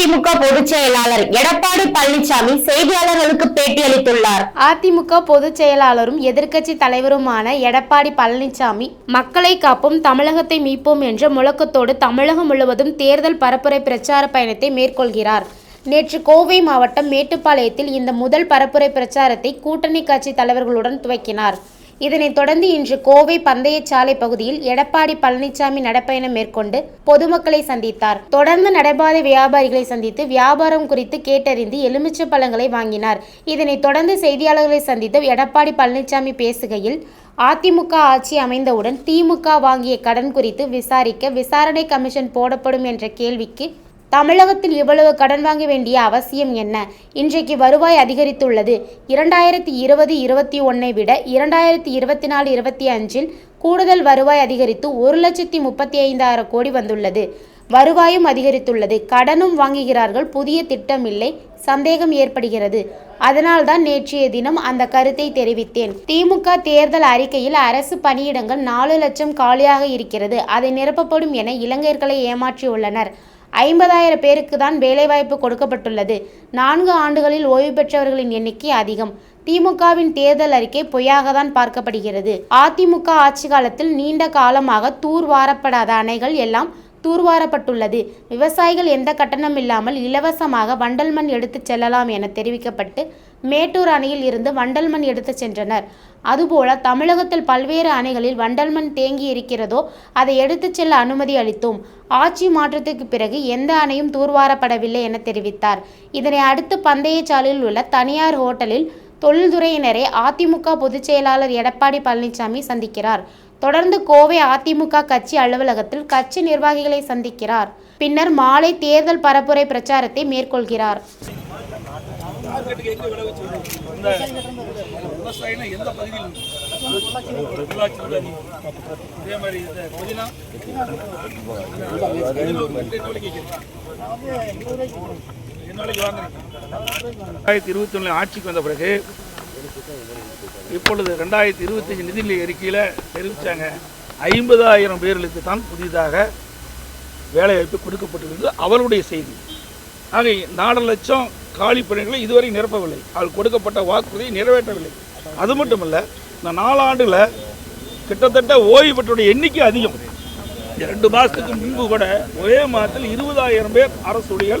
அதிமுக பொதுச் செயலாளர் எடப்பாடி பழனிசாமி செய்தியாளர்களுக்கு பேட்டியளித்துள்ளார். அதிமுக பொதுச் செயலாளரும் எதிர்க்கட்சி தலைவருமான எடப்பாடி பழனிசாமி மக்களை காப்போம் தமிழகத்தை மீட்போம் என்ற முழக்கத்தோடு தமிழகம் முழுவதும் தேர்தல் பரப்புரை பிரச்சார பயணத்தை மேற்கொள்கிறார். நேற்று கோவை மாவட்டம் மேட்டுப்பாளையத்தில் இந்த முதல் பரப்புரை பிரச்சாரத்தை கூட்டணி கட்சி தலைவர்களுடன் துவக்கினார். இதனைத் தொடர்ந்து இன்று கோவை பந்தயச்சாலை பகுதியில் எடப்பாடி பழனிசாமி நடைப்பயணம் மேற்கொண்டு பொதுமக்களை சந்தித்தார். தொடர்ந்து நடைபாதை வியாபாரிகளை சந்தித்து வியாபாரம் குறித்து கேட்டறிந்து எலுமிச்சை பழங்களை வாங்கினார். இதனைத் தொடர்ந்து செய்தியாளர்களை சந்தித்த எடப்பாடி பழனிசாமி பேசுகையில் அதிமுக ஆட்சி அமைந்தவுடன் திமுக வாங்கிய கடன் குறித்து விசாரிக்க விசாரணை கமிஷன் போடப்படும் என்ற கேள்விக்கு தமிழகத்தில் இவ்வளவு கடன் வாங்க வேண்டிய அவசியம் என்ன? இன்றைக்கு வருவாய் அதிகரித்துள்ளது. இரண்டாயிரத்தி இருபது இருபத்தி ஒன்னை விட இரண்டாயிரத்தி இருபத்தி நாலு இருபத்தி அஞ்சில் கூடுதல் வருவாய் அதிகரித்து ஒரு லட்சத்தி முப்பத்தி ஐந்தாயிரம் கோடி வந்துள்ளது. வருவாயும் அதிகரித்துள்ளது. கடனும் வாங்குகிறார்கள். புதிய திட்டம் இல்லை சந்தேகம் ஏற்படுகிறது. அதனால்தான் நேற்றைய தினம் அந்த கருத்தை தெரிவித்தேன். திமுக தேர்தல் அறிக்கையில் அரசு பணியிடங்கள் நாலு லட்சம் காலியாக இருக்கிறது. அதை நிரப்பப்படும் என இளைஞர்களை ஏமாற்றியுள்ளனர். ஐம்பதாயிரம் பேருக்கு தான் வேலைவாய்ப்பு கொடுக்கப்பட்டுள்ளது. நான்கு ஆண்டுகளில் ஓய்வு பெற்றவர்களின் எண்ணிக்கை அதிகம். திமுகவின் தேர்தல் அறிக்கை பொய்யாக தான் பார்க்கப்படுகிறது. அதிமுக ஆட்சி காலத்தில் நீண்ட காலமாக தூர் வாரப்படாத அணைகள் எல்லாம் தூர்வாரப்பட்டுள்ளது. விவசாயிகள் எந்த கட்டணம் இல்லாமல் இலவசமாக வண்டல் மண் எடுத்துச் செல்லலாம் என தெரிவிக்கப்பட்டு மேட்டூர் அணையில் இருந்து வண்டல் மண் எடுத்துச் சென்றனர். அதுபோல தமிழகத்தில் பல்வேறு அணைகளில் வண்டல் மண் தேங்கி இருக்கிறதோ அதை எடுத்துச் செல்ல அனுமதி அளித்தோம். ஆட்சி மாற்றத்துக்கு பிறகு எந்த அணையும் தூர்வாரப்படவில்லை என தெரிவித்தார். இதனை அடுத்து பந்தயச்சாலையில் உள்ள தனியார் ஹோட்டலில் தொழில்துறையினரை அதிமுக பொதுச் செயலாளர் எடப்பாடி பழனிசாமி சந்திக்கிறார். தொடர்ந்து கோவை அதிமுக கட்சி அலுவலகத்தில் கட்சி நிர்வாகிகளை சந்திக்கிறார். பின்னர் மாலை தேர்தல் பரப்புரை பிரச்சாரத்தை மேற்கொள்கிறார். ரெண்டாயிரத்தி இருபத்தி ஒன்றில் ஆட்சிக்கு வந்த பிறகு இப்பொழுது ரெண்டாயிரத்தி இருபத்தஞ்சு நிதிநிலை அறிக்கையில் தெரிவித்தாங்க ஐம்பதாயிரம் பேர்களுக்கு தான் புதிதாக வேலைவாய்ப்பு கொடுக்கப்பட்டிருந்தது. அவருடைய செய்தி. ஆக நாலு லட்சம் காலி பணிகளை இதுவரை நிரப்பவில்லை. அவள் கொடுக்கப்பட்ட வாக்குறுதியை நிறைவேற்றவில்லை. அது மட்டும் இல்லை இந்த நாலாண்டில் கிட்டத்தட்ட ஓய்வு பெற்றோருடைய எண்ணிக்கை அதிகம். இரண்டு மாதத்துக்கு முன்பு கூட ஒரே மாதத்தில் இருபதாயிரம் பேர் அரசு ஊழியர்கள்